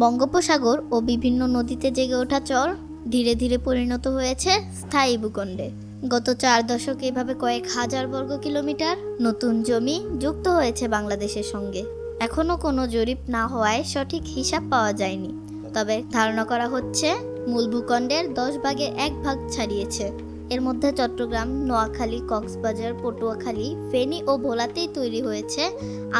বঙ্গোপসাগর ও বিভিন্ন নদীতে জেগে ওঠা চর ধীরে ধীরে পরিণত হয়েছে স্থায়ী ভূখণ্ডে। গত চার দশকে এভাবে কয়েক হাজার বর্গ কিলোমিটার নতুন জমি যুক্ত হয়েছে বাংলাদেশের সঙ্গে। এখনও কোনো জরিপ না হওয়ায় সঠিক হিসাব পাওয়া যায়নি। তবে ধারণা করা হচ্ছে, মূল ভূখণ্ডের দশ ভাগের এক ভাগ ছাড়িয়েছে। এর মধ্যে চট্টগ্রাম, নোয়াখালী, কক্সবাজার, পটুয়াখালী, ফেনী ও ভোলাতেই তৈরি হয়েছে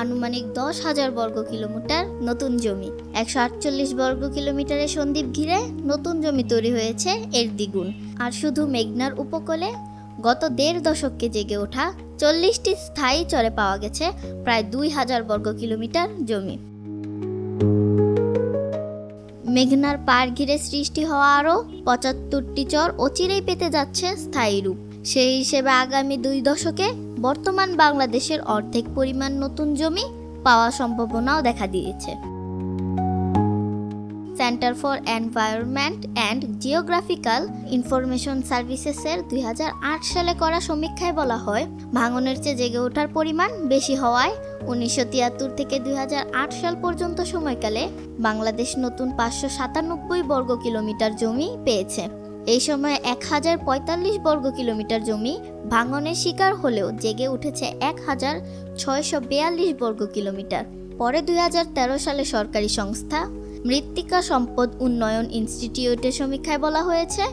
আনুমানিক দশ হাজার বর্গ কিলোমিটার নতুন জমি। একশো আটচল্লিশ বর্গ কিলোমিটারের সন্দ্বীপ ঘিরে নতুন জমি তৈরি হয়েছে এর দ্বিগুণ। আর শুধু মেঘনার উপকূলে গত দেড় দশককে জেগে ওঠা চল্লিশটি স্থায়ী চরে পাওয়া গেছে প্রায় দুই হাজার বর্গ কিলোমিটার জমি। মেঘনার পার ঘিরে সৃষ্টি হওয়া আরও পঁচাত্তরটি চর অচিরেই পেতে যাচ্ছে স্থায়ী রূপ। সেই হিসেবে আগামী দুই দশকে বর্তমান বাংলাদেশের অর্ধেক পরিমাণ নতুন জমি পাওয়া সম্ভাবনাও দেখা দিয়েছে। Centre for environment and geographical information সার্ভিসেসের দু হাজার আট সালে করা সমীক্ষায় বলা হয়, ভাঙনের চেয়ে জেগে ওঠার পরিমাণ বেশি হওয়ায় উনিশশো তিয়াত্তর থেকে দুই হাজার আট সাল পর্যন্ত সময়কালে বাংলাদেশ নতুন পাঁচশো সাতানব্বই বর্গ কিলোমিটার জমি পেয়েছে। এই সময় এক হাজার পঁয়তাল্লিশ বর্গ কিলোমিটার জমি ভাঙনের শিকার হলেও জেগে উঠেছে এক হাজার ছয়শো বেয়াল্লিশ বর্গ কিলোমিটার। পরে দুই হাজার তেরো সালে সরকারি সংস্থা মৃত্তিকা সম্পদ উন্নয়ন ইনস্টিটিউটের সমীক্ষায় বলা হয়েছে,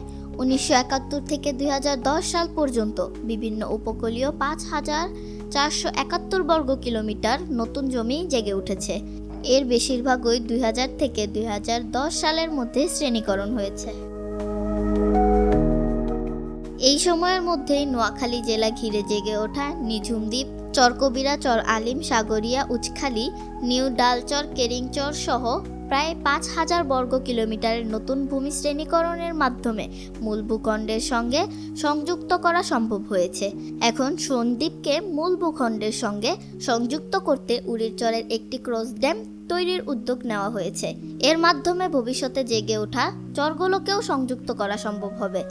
উনিশশো একাত্তর থেকে দু হাজার দশ সাল পর্যন্ত বিভিন্ন উপকূলীয় পাঁচ হাজার চারশো একাত্তর বর্গ কিলোমিটার নতুন জমি জেগে উঠেছে। এর বেশিরভাগই দুই হাজার থেকে দুই হাজার দশ সালের মধ্যে শ্রেণীকরণ হয়েছে। এই সময়ের মধ্যেই নোয়াখালী জেলা ঘিরে জেগে ওঠা নিঝুম দ্বীপ চরকবিরা, চর আলিম, সাগরিয়া, উচখালী, নিউ ডালচর, কেরিংচর সহ প্রায় পাঁচ হাজার বর্গ কিলোমিটারের নতুন ভূমি শ্রেণীকরণের মাধ্যমে মূল ভূখণ্ডের সঙ্গে সংযুক্ত করা সম্ভব হয়েছে। এখন সন্দ্বীপকে মূল ভূখণ্ডের সঙ্গে সংযুক্ত করতে উড়িরচরের একটি ক্রস ড্যাম তৈরির উদ্যোগ নেওয়া হয়েছে। এর মাধ্যমে ভবিষ্যতে জেগে ওঠা চরগুলোকেও সংযুক্ত করা সম্ভব হবে।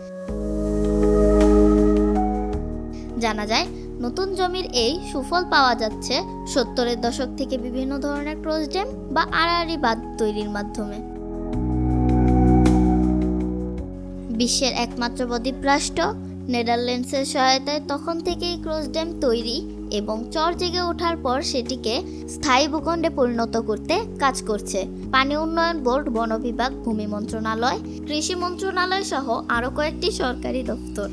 জানা যায় নতুন জমির এই সুফল পাওয়া যাচ্ছে সত্তরের দশক থেকে বিভিন্ন ধরনের ক্রস ড্যাম বা আড়াআড়ি বাঁধ তৈরির মাধ্যমে। বিশ্বের একমাত্র বদ্বীপ রাষ্ট্র, নেদারল্যান্ডসের সহায়তায় তখন থেকেই ক্রস ড্যাম তৈরি এবং চর জেগে ওঠার পর সেটিকে স্থায়ী ভূখণ্ডে পরিণত করতে কাজ করছে। পানি উন্নয়ন বোর্ড, বন বিভাগ, ভূমি মন্ত্রণালয়, কৃষি মন্ত্রণালয় সহ আরও কয়েকটি সরকারি দপ্তর।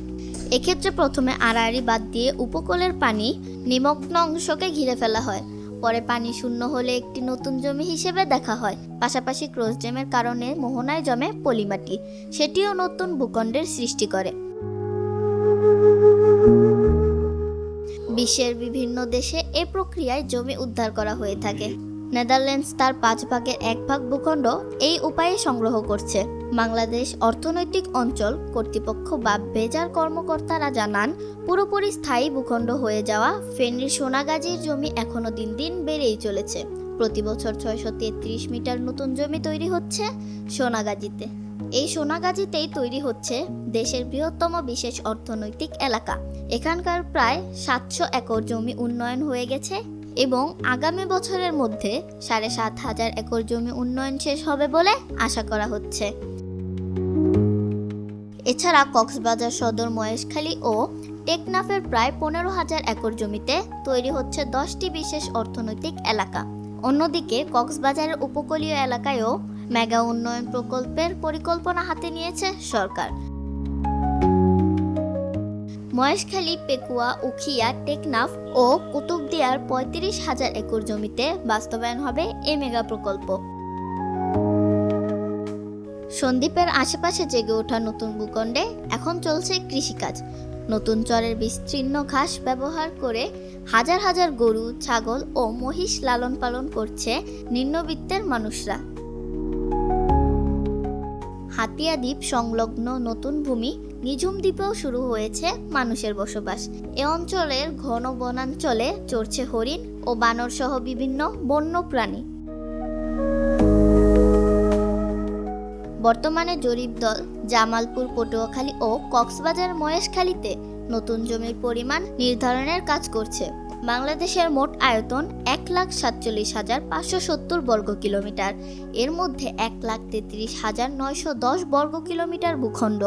এক্ষেত্রে প্রথমে আড়াআড়ি বাদ দিয়ে উপকূলের পানি নিমগ্ন অংশকে ঘিরে ফেলা হয়। পরে পানি শূন্য হলে একটি নতুন জমি হিসেবে দেখা হয়। পাশাপাশি ক্রস ড্যামের কারণে মোহনায় জমে পলিমাটি। সেটিও নতুন ভূখণ্ডের সৃষ্টি করে। বিশ্বের বিভিন্ন দেশে এ প্রক্রিয়ায় জমি উদ্ধার করা হয়ে থাকে। নেদারল্যান্ডস তার পাঁচ ভাগের এক ভাগ ভূখণ্ড এই উপায়ে সংগ্রহ করছে। বাংলাদেশ অর্থনৈতিক অঞ্চল কর্তৃপক্ষ বা বেজার কর্মকর্তারা জানান, পুরোপুরি স্থায়ী ভূখণ্ড হয়ে যাওয়া ফেনীর সোনাগাজীর জমি এখনও দিন দিন বেড়েই চলেছে। প্রতি বছর ছয়শো তেত্রিশ মিটার নতুন জমি তৈরি হচ্ছে সোনাগাজীতে। এই সোনাগাজীতেই তৈরি হচ্ছে দেশের বৃহত্তম বিশেষ অর্থনৈতিক এলাকা। এখানকার প্রায় সাতশো একর জমি উন্নয়ন হয়ে গেছে। এবং আগামী বছরের মধ্যে সাড়ে সাত হাজার একর জমি উন্নয়ন শেষ হবে বলে আশা করা হচ্ছে। এছাড়া কক্সবাজার সদর মহেশখালী ও টেকনাফের প্রায় পনেরো হাজার একর জমিতে তৈরি হচ্ছে দশটি বিশেষ অর্থনৈতিক এলাকা। অন্যদিকে কক্সবাজারের উপকূলীয় এলাকায়ও মেগা উন্নয়ন প্রকল্পের পরিকল্পনা হাতে নিয়েছে সরকার। মহেশখালী, পেকুয়া, উখিয়া, টেকনাফ ও কুতুবদিয়ার পঁয়ত্রিশ হাজার একর জমিতে বাস্তবায়ন হবে এ মেগা প্রকল্প। সন্দ্বীপের আশেপাশে জেগে ওঠা নতুন ভূখণ্ডে এখন চলছে কৃষিকাজ। নতুন চরের বিস্তীর্ণ ঘাস ব্যবহার করে হাজার হাজার গরু, ছাগল ও মহিষ লালন পালন করছে নিম্নবিত্তের মানুষরা। হাতিয়া দ্বীপ সংলগ্ন নতুন ভূমি নিঝুম দ্বীপেও শুরু হয়েছে মানুষের বসবাস। এ অঞ্চলের ঘন বনাঞ্চলে চড়ছে হরিণ ও বানর সহ বিভিন্ন বন্য প্রাণী বর্তমানে জরিপ দল জামালপুর, পটুয়াখালী ও কক্সবাজার মহেশখালীতে নতুন জমির পরিমাণ নির্ধারণের কাজ করছে। বাংলাদেশের মোট আয়তন এক লাখ সাতচল্লিশ হাজার পাঁচশো সত্তর বর্গ কিলোমিটার। এর মধ্যে এক লাখ তেত্রিশ হাজার নয়শো দশ বর্গ কিলোমিটার ভূখণ্ড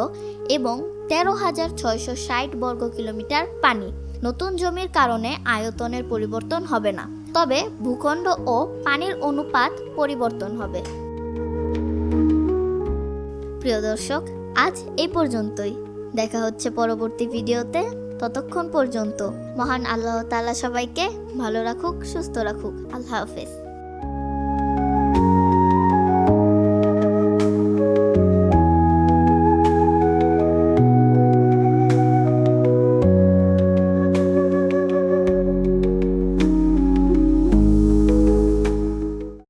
এবং তেরো হাজার ছয়শো ষাট বর্গ কিলোমিটার পানি। নতুন জমির কারণে আয়তনের পরিবর্তন হবে না, তবে ভূখণ্ড ও পানির অনুপাত পরিবর্তন হবে। প্রিয় দর্শক, আজ এই পর্যন্তই। দেখা হচ্ছে পরবর্তী ভিডিওতে। ততক্ষণ পর্যন্ত মহান আল্লাহ তালা সবাইকে ভালো রাখুক সুস্থ রাখুক। আল্লাহ হাফেজ।